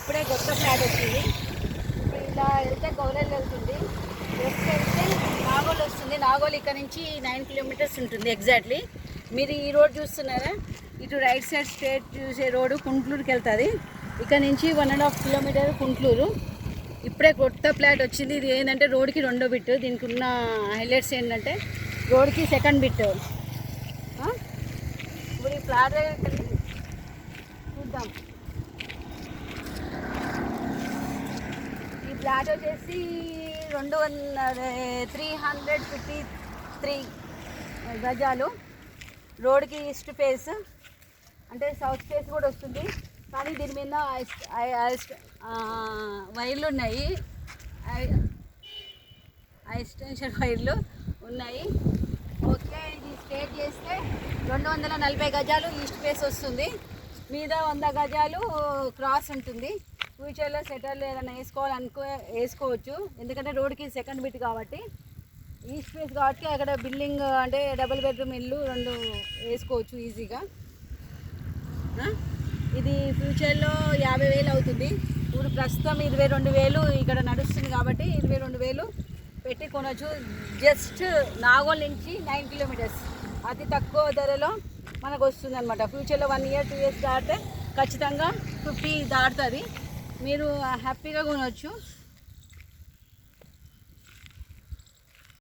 ఇప్పుడే కొత్త ఫ్లాట్ వచ్చింది. ఇలా వెళ్తే గౌరెల్ వెళ్తుంది. లెఫ్ట్ వెళ్తే నాగోల్ వస్తుంది. నాగోల్ ఇక్కడ నుంచి నైన్ కిలోమీటర్స్ ఉంటుంది ఎగ్జాక్ట్లీ. మీరు ఈ రోడ్ చూస్తున్నారా? ఇటు రైట్ సైడ్ స్ట్రేట్ చూసే రోడ్డు కుంట్లూరుకి వెళ్తుంది. ఇక్కడ నుంచి one and half kilometre Kuntloor. ఇప్పుడే కొత్త ఫ్లాట్ వచ్చింది. ఇది ఏంటంటే రోడ్కి రెండో బిట్ దీనికి ఉన్న హైలైట్స్ ఏంటంటే రోడ్కి సెకండ్ బిట్ ఇప్పుడు ఈ ఫ్లాట్ చూద్దాం. ఫ్లాట్ వచ్చేసి రెండు వందల త్రీ హండ్రెడ్ ఫిఫ్టీ త్రీ గజాలు. రోడ్కి ఈస్ట్ ఫేస్ అంటే సౌత్ ఫేస్ కూడా వస్తుంది. కానీ దీని మీద ఐస్- ఐ- ఐస్- వైర్లు ఉన్నాయి. ఐ- ఎక్స్టెన్షన్ వైర్లు ఉన్నాయి. ఓకే ఇది స్టేట్ చేస్తే రెండు వందల నలభై గజాలు ఈస్ట్ ఫేస్ వస్తుంది. మీద వంద గజాలు క్రాస్ ఉంటుంది. ఫ్యూచర్లో సెటర్లు ఏదైనా వేసుకోవాలనుకో వేసుకోవచ్చు. ఎందుకంటే రోడ్కి సెకండ్ బిట్ కాబట్టి. ఈస్ట్ స్పేస్ కాబట్టి అక్కడ బిల్డింగ్ అంటే డబుల్ బెడ్రూమ్ ఇల్లు రెండు వేసుకోవచ్చు ఈజీగా. ఇది ఫ్యూచర్లో యాభై వేలు అవుతుంది. ఇప్పుడు ప్రస్తుతం ఇరవై రెండు వేలు ఇక్కడ నడుస్తుంది కాబట్టి ఇరవై రెండు వేలు పెట్టి కొనవచ్చు జస్ట్ నాగోల్ నుంచి నైన్ కిలోమీటర్స్. అతి తక్కువ ధరలో మనకు వస్తుంది అనమాట ఫ్యూచర్లో వన్ ఇయర్ టూ ఇయర్స్ దాటితే ఖచ్చితంగా ఫిఫ్టీ దాటుతుంది. మీరు హ్యాపీగా కొనవచ్చు